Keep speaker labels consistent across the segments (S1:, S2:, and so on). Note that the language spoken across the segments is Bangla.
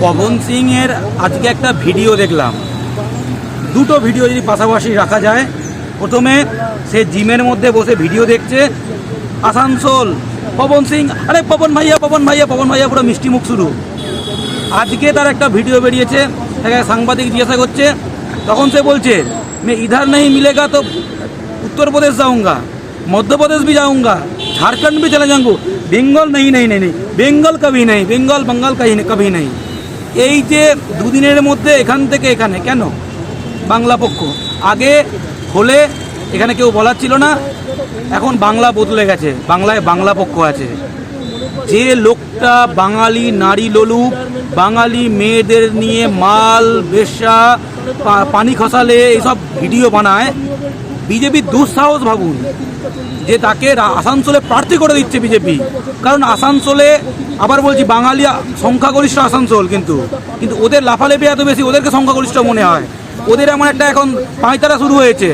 S1: পবন সিং এর আজকে একটা ভিডিও দেখলাম দুটো ভিডিও যদি পাশাপাশি রাখা যায় প্রথমে সে জিমের মধ্যে বসে ভিডিও দেখছে আসানসোল পবন সিং আরে পবন ভাইয়া পবন ভাইয়া পবন ভাইয়া পুরো মিষ্টি মুখ শুরু আজকে তার একটা ভিডিও বেরিয়েছে তাকে সাংবাদিক জিজ্ঞাসা করছে তখন সে বলছে मैं इधर नहीं मिलेगा तो उत्तर प्रदेश जाऊंगा मध्य प्रदेश भी जाऊंगा झारखंड भी चला जाऊंगा बेंगल नहीं नहीं नहीं नहीं বেঙ্গল কবি নেই বেঙ্গল বেঙ্গল কবি নেই এই যে দুদিনের মধ্যে এখান থেকে এখানে, কেন? বাংলা পক্ষ। আগে হলে এখানে কেউ বলার ছিল না, এখন বাংলা বদলে গেছে, বাংলায় বাংলা পক্ষ আছে। যে লোকটা বাঙালি নারী লোলুপ বাঙালি মেয়েদের নিয়ে মাল বেশা পানি খসালে এইসব ভিডিও বানায় বিজেপির দুঃসাহস ভাবুন যে তাকে আসানসোলে প্রার্থী করে দিচ্ছে বিজেপি। কারণ আসানসোলে আবার বলছি বাঙালি সংখ্যাগরিষ্ঠ আসানসোল কিন্তু। কিন্তু ওদের লাফালেপি এত বেশি, ওদেরকে সংখ্যাগরিষ্ঠ মনে হয়। ওদের এমন একটা এখন পাঁচতারা শুরু হয়েছে।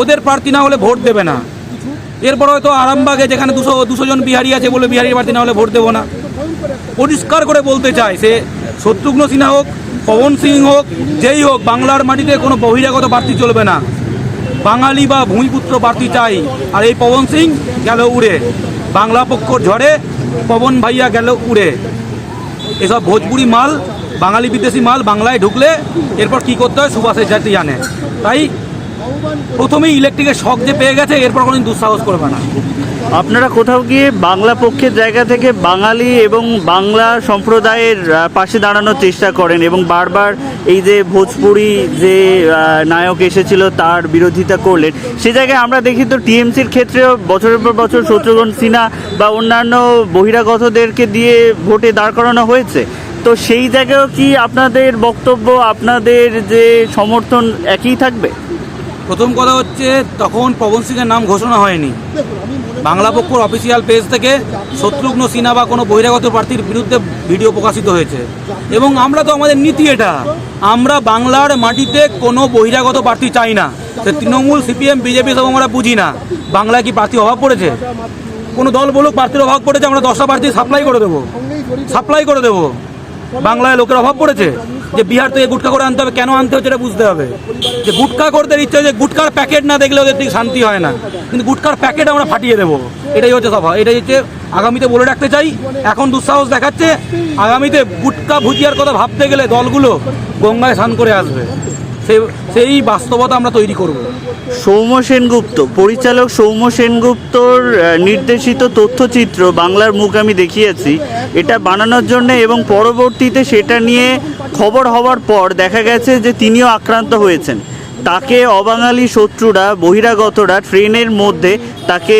S1: ওদের প্রার্থী না হলে ভোট দেবে না। এরপর হয়তো আরামবাগে যেখানে দুশো দুশো জন বিহারি আছে বলে বিহারি প্রার্থী না হলে ভোট দেবো না। পরিষ্কার করে বলতে চাই সে শত্রুঘ্ন সিনহা হোক, পবন সিং হোক, যেই হোক, বাংলার মাটিতে কোনো বহিরাগত প্রার্থী চলবে না। বাঙালি বা ভূমিপুত্র প্রার্থী চাই। আর এই পবন সিং গেল উড়ে। বাংলা পক্ষ ঝড়ে পবন ভাইয়া গেল উড়ে। এসব ভোজপুরি মাল, বাঙালি বিদেশি মাল বাংলায় ঢুকলে এরপর কি করতে হয়? সুভাষের জাতি জানে তাই প্রথমেই ইলেকট্রিকের শখ যে পেয়ে গেছে, এরপর কোনোদিন দুঃসাহস করবে না।
S2: আপনারা কোথাও গিয়ে বাংলা পক্ষের জায়গা থেকে বাঙালি এবং বাংলা সম্প্রদায়ের পাশে দাঁড়ানোর চেষ্টা করেন এবং বারবার এই যে ভোজপুরি যে নায়ক এসেছিল, তার বিরোধিতা করলেন। সে জায়গায় আমরা দেখি তো টিএমসির ক্ষেত্রেও বছরের পর বছর শত্রুঘ্ন সিনহা বা অন্যান্য বহিরাগতদেরকে দিয়ে ভোটে দাঁড় করানো হয়েছে। তো সেই জায়গায়ও কি আপনাদের বক্তব্য, আপনাদের যে সমর্থন একই থাকবে?
S1: প্রথম কথা হচ্ছে তখন পবন সিংয়ের নাম ঘোষণা হয়নি। বাংলা পক্ষর অফিসিয়াল পেজ থেকে শত্রুঘ্ন সিনহা বা কোনো বহিরাগত প্রার্থীর বিরুদ্ধে ভিডিও প্রকাশিত হয়েছে। এবং আমরা তো আমাদের নীতি এটা, আমরা বাংলার মাটিতে কোনো বহিরাগত প্রার্থী চাই না। সে তৃণমূল, সিপিএম, বিজেপি সব আমরা বুঝি না। বাংলায় কি প্রার্থী অভাব পড়েছে? কোনো দল বলুক প্রার্থীর অভাব পড়েছে, আমরা দশটা প্রার্থী সাপ্লাই করে দেবো। সাপ্লাই করে দেবো। বাংলায় লোকের অভাব পড়েছে যে বিহার থেকে গুটকা করে আনতে হবে, কেন আনতে হচ্ছে এটা বুঝতে হবে। যে গুটকা করতে ইচ্ছে যে গুটকার প্যাকেট না দেখলে ওদের দিকে শান্তি হয় না। কিন্তু গুটকার প্যাকেট আমরা ফাটিয়ে দেবো। এটাই হচ্ছে সভা। এটাই হচ্ছে আগামীতে বলে রাখতে চাই। এখন দুঃসাহস দেখাচ্ছে, আগামীতে গুটকা ভুজিয়ার কথা ভাবতে গেলে দলগুলো গঙ্গায় স্নান করে আসবে। সেই বাস্তবতা আমরা তৈরি করব।
S2: সৌম্য সেনগুপ্ত, পরিচালক সৌম্য সেনগুপ্তর নির্দেশিত তথ্যচিত্র বাংলার মুখ আমি দেখিয়েছি। এটা বানানোর জন্য এবং পরবর্তীতে সেটা নিয়ে খবর হওয়ার পর দেখা গেছে যে তিনিও আক্রান্ত হয়েছেন। তাকে অবাঙালি শত্রুরা, বহিরাগতরা ট্রেনের মধ্যে তাকে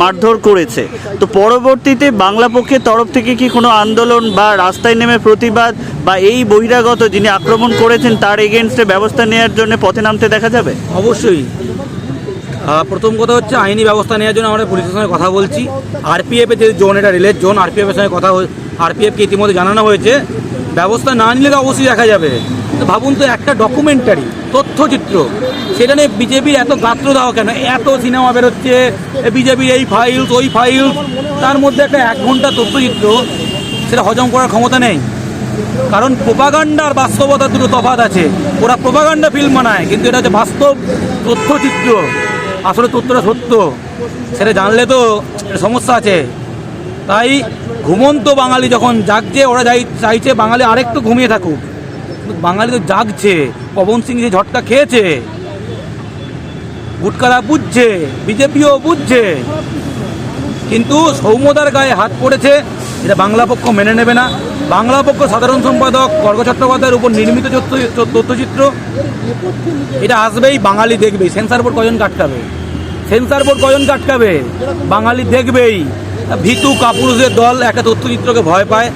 S2: মারধর করেছে। তো পরবর্তীতে বাংলা পক্ষের তরফ থেকে কি কোনো আন্দোলন বা রাস্তায় নেমে প্রতিবাদ বা এই বহিরাগত যিনি আক্রমণ করেছেন তার এগেনস্টে ব্যবস্থা নেওয়ার জন্য পথে নামতে দেখা যাবে?
S1: অবশ্যই। প্রথম কথা হচ্ছে আইনি ব্যবস্থা নেওয়ার জন্য আমরা পুলিশের সঙ্গে কথা বলছি। আরপিএফ এর যে জোন, এটা রেলের জোন আরপিএফ এর সঙ্গে কথা আরপিএফকে ইতিমধ্যে জানানো হয়েছে। ব্যবস্থা না নিলে তো অবশ্যই দেখা যাবে। ভাবুন তো, একটা ডকুমেন্টারি তথ্যচিত্র, সেটা নিয়ে বিজেপির এত গাত্র দেওয়া কেন? এত সিনেমা বেরোচ্ছে বিজেপির এই ফাইলস ওই ফাইলস তার মধ্যে একটা এক ঘণ্টা তথ্যচিত্র, সেটা হজম করার ক্ষমতা নেই। কারণ প্রোপাগান্ডা আর বাস্তবতা দুটো তফাৎ আছে। ওরা প্রোপাগান্ডা ফিল্ম বানায়, কিন্তু এটা হচ্ছে বাস্তব তথ্যচিত্র। আসলে তথ্যটা সত্য। সেটা জানলে তো সমস্যা আছে। তাই ঘুমন্ত বাঙালি যখন জাগছে, ওরা যাই চাইছে বাঙালি আরেকটু ঘুমিয়ে থাকুক। বাঙালি তো জাগছে, পবন সিং যে ঝটকা খেয়েছে, গুটকারা বুঝছে, বিজেপিও বুঝছে, কিন্তু সৌম্যদার গায়ে হাত পড়েছে, এটা বাংলা পক্ষ মেনে নেবে না। বাংলা পক্ষ সাধারণ সম্পাদক গর্গ চট্টোপাধ্যায়ের উপর নির্মিত তথ্য- তথ্যচিত্র, এটা আসবেই, বাঙালি দেখবেই। সেন্সার বোর্ড কজন কাটকাবে? সেন্সার বোর্ড কজন কাটকাবে? বাঙালি দেখবেই। ভিতু কাপুরুষের দল একটা তথ্যচিত্রকে ভয় পায়,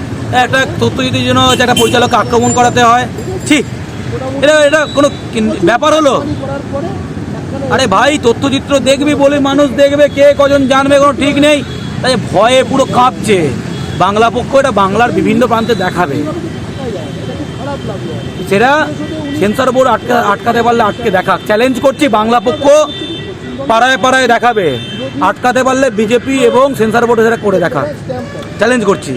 S1: একটা তথ্যচিত্রের জন্য একটা পরিচালককে আক্রমণ করাতে হয়। ঠিক এটা এটা কোনো ব্যাপার হলো? আরে ভাই, তথ্যচিত্র দেখবি বলে মানুষ দেখবে, কে কজন জানবে কোনো ঠিক নেই। তাই ভয়ে পুরো কাঁপছে। বাংলা পক্ষ এটা বাংলার বিভিন্ন প্রান্তে দেখাবে। সেটা সেন্সার বোর্ড আটকা আটকাতে পারলে আটকে দেখা। চ্যালেঞ্জ করছি বাংলা পক্ষ। পাড়ায় পাড়ায় দেখাবে। আটকাতে পারলে বিজেপি এবং সেন্সার বোর্ড সেটা করে দেখা চ্যালেঞ্জ করছি।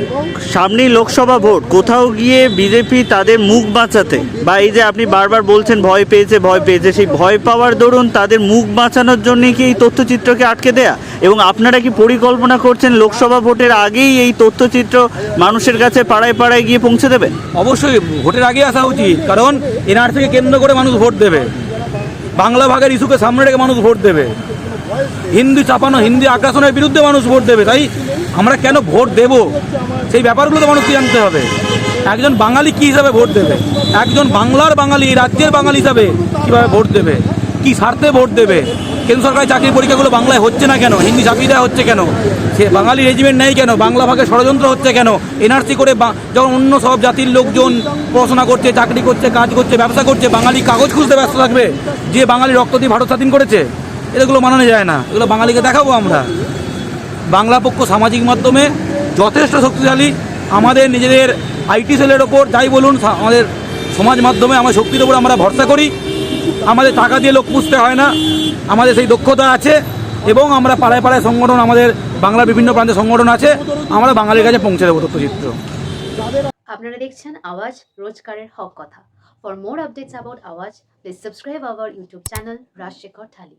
S2: সামনেই লোকসভা ভোট কোথাও গিয়ে বিজেপি তাদের মুখ বাঁচাতে। বা এই যে আপনি বারবার বলছেন ভয় পেয়েছে ভয় পেয়েছে সেই ভয় পাওয়ার দরুন তাদের মুখ বাঁচানোর জন্য কি এই তথ্যচিত্রকে আটকে দেয়া? এবং আপনারা কি পরিকল্পনা করছেন লোকসভা ভোটের আগেই এই তথ্যচিত্র মানুষের কাছে পাড়ায় পাড়ায় গিয়ে পৌঁছে দেবেন?
S1: অবশ্যই ভোটের আগে আসা উচিত। কারণ এনআরসিকে কেন্দ্র করে মানুষ ভোট দেবে। বাংলা ভাগের ইস্যুকে সামনে রেখে মানুষ ভোট দেবে। হিন্দু চাপানো, হিন্দি আগ্রাসনের বিরুদ্ধে মানুষ ভোট দেবে। তাই আমরা কেন ভোট দেব? সেই ব্যাপারগুলো তো মানুষকে জানতে হবে। একজন বাঙালি কী হিসাবে ভোট দেবে? একজন বাংলার বাঙালি, রাজ্যের বাঙালি হিসাবে কীভাবে ভোট দেবে? কী স্বার্থে ভোট দেবে? কেন্দ্র সরকারি চাকরির পরীক্ষাগুলো বাংলায় হচ্ছে না কেন? হিন্দি চাকরি দেওয়া হচ্ছে কেন? সে বাঙালি রেজিমেন্ট নেই কেন? বাংলা ভাগে ষড়যন্ত্র হচ্ছে কেন? এনআরসি করে যখন অন্য সব জাতির লোকজন পড়াশোনা করছে, চাকরি করছে, কাজ করছে, ব্যবসা করছে, বাঙালি কাগজ খুঁজতে ব্যস্ত থাকবে? যে বাঙালি রক্ত দিয়ে ভারত স্বাধীন করেছে? এগুলো মানানো যায় না। এগুলো বাঙালিকে দেখাবো আমরা। বাংলা পক্ষ সামাজিক মাধ্যমে যথেষ্ট শক্তিশালী। আমাদের নিজেদের আইটি সেলের ওপর যাই বলুন আমাদের সমাজ মাধ্যমে আমার শক্তির ওপর আমরা ভরসা করি। আমাদের টাকা দিয়ে লোক পুষতে হয় না। আমাদের সেই দক্ষতা আছে এবং আমরা পাড়ায় পাড়ায় সংগঠন, আমাদের বাংলার বিভিন্ন প্রান্তে সংগঠন আছে। আমরা বাঙালির কাছে পৌঁছে দেবো তথ্যচিত্র
S3: আপনারা দেখছেন আওয়াজ রোজগারের হক কথা। For more updates about Awaaz please subscribe our YouTube channel Rajshekhar Thali.